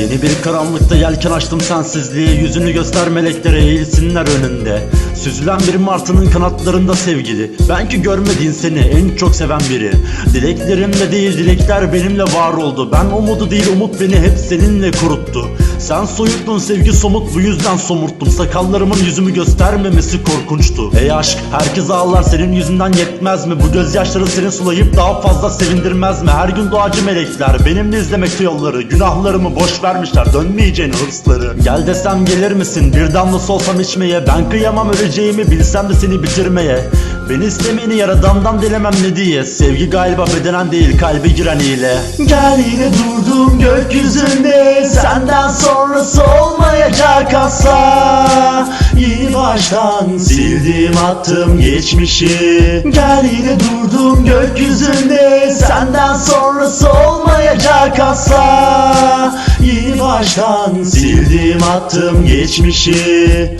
Yeni bir karanlıkta yelken açtım sensizliğe Yüzünü göster meleklere eğilsinler önünde. Süzülen bir martının kanatlarında sevgili. Ben ki görmediğin seni en çok seven biri. Dileklerimle değil dilekler benimle var oldu. Ben umudu değil umut beni hep seninle kuruttu Sen soyuttun sevgi somut bu yüzden somurttum. Sakallarımın yüzümü göstermemesi korkunçtu. Ey aşk herkes ağlar senin yüzünden yetmez mi? Bu gözyaşları seni sulayıp daha fazla sevindirmez mi? Her gün doğacı melekler benimle izlemekte yolları. Günahlarımı boş vermişler dönmeyeceğin hırsları. Gel desem gelir misin? Bir damla solsam içmeye Ben kıyamam öleceğimi bilsem de seni bitirmeye Beni istemeyeni yaradandan dilemem ne diye. Sevgi galiba bedenen değil kalbe giren ile Gel yine durdum gökyüzünde. Senden sonrası olmayacak asla. Yeni baştan sildim attım geçmişi. Gel yine durdum gökyüzünde. Senden sonrası olmayacak asla. Yeni baştan sildim attım geçmişi